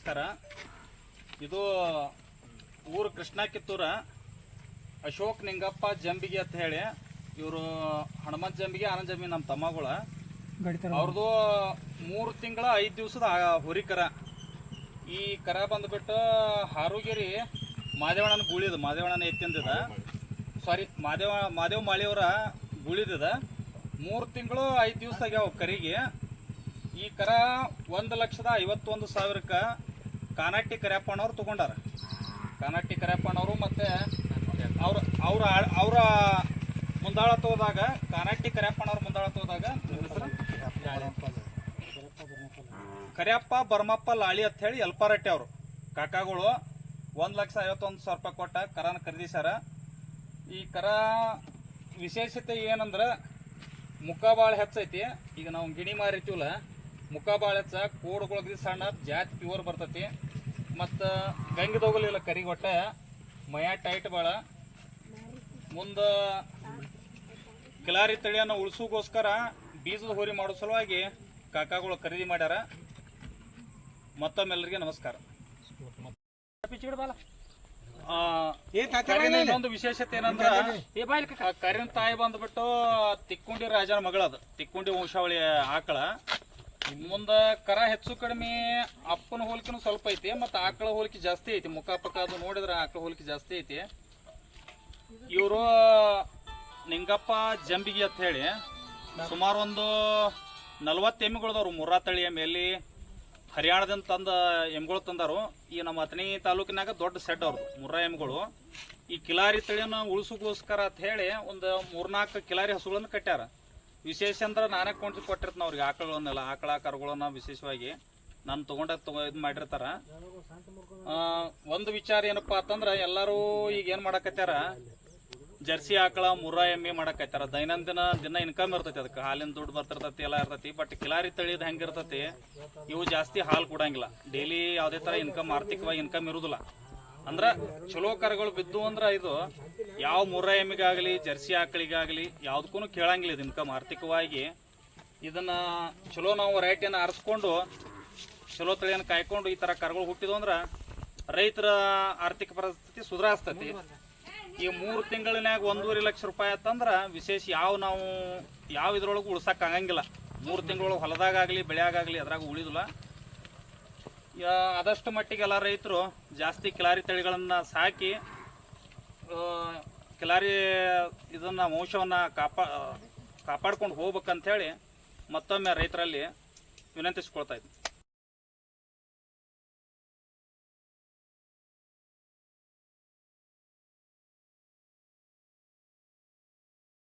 ನಮಸ್ಕಾರ. ಇದು ಊರು ಕೃಷ್ಣ ಕಿತ್ತೂರ ಅಶೋಕ್ ನಿಂಗಪ್ಪ ಜಂಬಿಗೆ ಅಂತ ಹೇಳಿ. ಇವರು ಹನುಮಂತ ಜಂಬಿಗೆ ಆನಂದ್ ಜಂಬಿ ನಮ್ಮ ತಮ್ಮಗಳ. ಅವ್ರದ್ದು ಮೂರು ತಿಂಗಳ ಐದು ದಿವಸದ ಹುರಿ ಕರ. ಈ ಕರ ಬಂದ್ಬಿಟ್ಟು ಹಾರುಗಿರಿ ಮಾದೇವಣ್ಣನ ಗುಳಿದ ಮಾದೇವಣ್ಣನ ಎತ್ತಿಂದಿದ ಸಾರಿ ಮಾದೇವ ಮಾದೇವ್ ಮಾಳಿಯವರ ಗುಳಿದಿದ ಮೂರು ತಿಂಗಳು ಐದು ದಿವಸ ಆಗ್ಯಾವ ಕರಿಗೆ. ಈ ಕರ ಒಂದು ಲಕ್ಷದ ಐವತ್ತೊಂದು ಸಾವಿರಕ್ಕೆ ಕಾನಾಟಿ ಕರ್ಯಪ್ಪನವ್ರು ತಗೊಂಡಾರ. ಕಾನಾಟಿ ಕರ್ಯಪ್ಪನವರು ಮತ್ತೆ ಅವ್ರ ಅವ್ರ ಅವರ ಮುಂದಾಳತ್ವದಾಗ ಕಾನಾಟಿ ಕರ್ಯಪ್ಪನವ್ರ ಮುಂದಾಳತ್ವದಾಗ ಕರಿಯಪ್ಪ ಬರ್ಮಪ್ಪ ಲಾಳಿ ಅಂತ ಹೇಳಿ ಯಲ್ಪಾರಟ್ಟಿ ಅವರು. ಕಾಕಾಗಳು ಒಂದು ಲಕ್ಷ ಐವತ್ತೊಂದು ಸಾವಿರ ರೂಪಾಯಿ ಕೊಟ್ಟ ಕರಾನ ಖರೀದಿಸ್ಯಾರ. ಈ ಕರ ವಿಶೇಷತೆ ಏನಂದ್ರೆ ಮುಖ ಭಾಳ ಹೆಚ್ಚೈತಿ. ಈಗ ನಾವು ಗಿಣಿ ಮಾರಿತೀವಲ್ಲ, ಮುಖ ಭಾಳ ಹೆಚ್ಚ ಕೋಡ್ಗೊಳಗ್ರಿ ಸಣ್ಣ ಜಾತಿ ಪ್ಯೂರ್ ಬರ್ತೈತಿ. ಮತ್ತು ಗಂಗದೋಗಲಿಲ್ಲ ಕರಿಗೊಟ್ಟ ಮಯ ಟೈಟ್ ಭಾಳ ಮುಂದೆ ಕಿಲಾರಿ ತಳಿಯನ್ನು ಉಳಿಸೋಗೋಸ್ಕರ ಬೀಜದ ಹೋರಿ ಮಾಡೋ ಸಲುವಾಗಿ ಕಾಕಾಗಳು ಖರೀದಿ ಮಾಡ್ಯಾರ. ಮತ್ತೊಮ್ಮೆಲ್ಲರಿಗೆ ನಮಸ್ಕಾರ. ಕರಿನ ಇನ್ನೊಂದು ವಿಶೇಷತೆ ಏನಂದ್ರ ಕರಿನ ತಾಯಿ ಬಂದ್ಬಿಟ್ಟು ತಿಕ್ಕೊಂಡಿ ರಾಜನ ಮಗಳದು ತಿಕ್ಕೊಂಡಿ ವಂಶಾವಳಿ ಆಕಳ ಮುಂದ ಕರ ಹೆಚ್ಚು ಕಡಿಮೆ ಅಪ್ಪನ ಹೋಲಿಕೆನೂ ಸ್ವಲ್ಪ ಐತಿ, ಮತ್ತು ಆಕಳ ಹೋಲಿಕೆ ಜಾಸ್ತಿ ಐತಿ. ಮುಖ ಪಕ್ಕ ಅದು ನೋಡಿದ್ರೆ ಆಕಳ ಹೋಲಿಕೆ ಜಾಸ್ತಿ ಐತಿ. ಇವರು ನಿಂಗಪ್ಪ ಜಂಬಿಗಿ ಅಂತ ಹೇಳಿ ಸುಮಾರು ಒಂದು ನಲ್ವತ್ತು ಎಮ್ಮಿಗಳದವ್ರು ಮುರ್ರಾ ತಳಿ ಎಮ್ಮೆ ಹರಿಯಾಣದಿಂದ ತಂದ ಎಮ್ಗಳು ತಂದಾರು. ಈ ನಮ್ಮ ಅಥಣಿ ತಾಲೂಕಿನಾಗ ದೊಡ್ಡ ಸೆಡ್ ಅವ್ರದ್ದು ಮುರ್ರಾ ಎಮ್ಗಳು ಈ ಕಿಲಾರಿ ತಳಿಯನ್ನು ಉಳಿಸೋಕೋಸ್ಕರ ಅಂತ ಹೇಳಿ ಒಂದು ಮೂರ್ನಾಲ್ಕು ಕಿಲಾರಿ ಹಸುಗಳನ್ನು ಕಟ್ಟ್ಯಾರ ವಿಶೇಷ ಅಂದ್ರೆ ನಾನೇ ಕೊಂಡು ಕೊಟ್ಟಿರ್ತೀನಿ ಅವ್ರಿಗೆ ಆಕಳುಗಳನ್ನೆಲ್ಲ ಆಕಳ ಕರುಗಳನ್ನ ವಿಶೇಷವಾಗಿ. ನಾನು ತಗೊಂಡ, ತಗೋ, ಇದು ಮಾಡಿರ್ತಾರ. ಒಂದು ವಿಚಾರ ಏನಪ್ಪಾ ಅಂತಂದ್ರೆ ಎಲ್ಲರೂ ಈಗ ಏನು ಮಾಡಕತ್ತಾರ ಜರ್ಸಿ ಆಕಳ ಮುರ್ರಾ ಎಮ್ಮೆ ಮಾಡಕತ್ತಾರ ದೈನಂದಿನ ದಿನ ಇನ್ಕಮ್ ಇರ್ತೈತಿ ಅದಕ್ಕೆ. ಹಾಲಿನ ದುಡ್ಡು ಬರ್ತಿರ್ತೈತಿ, ಎಲ್ಲ ಇರ್ತೈತಿ. ಬಟ್ ಕಿಲಾರಿ ತಳಿದ್ ಹೆಂಗಿರ್ತೈತಿ? ಇವು ಜಾಸ್ತಿ ಹಾಲು ಕೊಡಂಗಿಲ್ಲ. ಡೈಲಿ ಯಾವುದೇ ತರ ಇನ್ಕಮ್ ಆರ್ಥಿಕವಾಗಿ ಇನ್ಕಮ್ ಇರುದಿಲ್ಲ. ಅಂದ್ರ ಚಲೋ ಕರಗಳು ಬಿದ್ದು ಅಂದ್ರ ಇದು ಯಾವ ಮುರ್ರಾ ಎಮ್ಮಿಗಾಗಲಿ ಜರ್ಸಿ ಆಕಳಿಗಾಗಲಿ ಯಾವ್ದಕ್ಕೂ ಕೇಳಂಗಿಲ್ಲ ಇದು ಇನ್ಕಮ್ ಆರ್ಥಿಕವಾಗಿ. ಇದನ್ನ ಚಲೋ ನಾವು ವೆರೈಟಿಯನ್ನು ಆರಿಸ್ಕೊಂಡು, ಚಲೋ ತಳಿಯನ್ನು ಕಾಯ್ಕೊಂಡು ಈ ತರ ಕರಗಳು ಹುಟ್ಟಿದ್ವು ಅಂದ್ರೆ ರೈತರ ಆರ್ಥಿಕ ಪರಿಸ್ಥಿತಿ ಸುಧಾರಿಸ್ತತಿ. ಈ ಮೂರು ತಿಂಗಳಿನ್ಯಾಗ ಒಂದೂವರೆ ಲಕ್ಷ ರೂಪಾಯಿ ಆಯ್ತಂದ್ರೆ ವಿಶೇಷ ಯಾವ ನಾವು, ಯಾವ ಇದ್ರೊಳಗೆ ಉಳ್ಸಕ್ ಆಗಂಗಿಲ್ಲ. ಮೂರು ತಿಂಗಳೊಳಗೆ ಹೊಲದಾಗಲಿ ಬೆಳೆಯಾಗಲಿ ಅದ್ರಾಗ ಉಳಿದಿಲ್ಲ. ಆದಷ್ಟು ಮಟ್ಟಿಗೆ ಎಲ್ಲ ರೈತರು ಜಾಸ್ತಿ ಕಿಲಾರಿ ತಳಿಗಳನ್ನು ಸಾಕಿ ಕಿಲಾರಿ ಇದನ್ನು ವಂಶವನ್ನು ಕಾಪಾ ಕಾಪಾಡ್ಕೊಂಡು ಹೋಗ್ಬೇಕಂಥೇಳಿ ಮತ್ತೊಮ್ಮೆ ರೈತರಲ್ಲಿ ವಿನಂತಿಸ್ಕೊಳ್ತಾ ಇದ್ದೀನಿ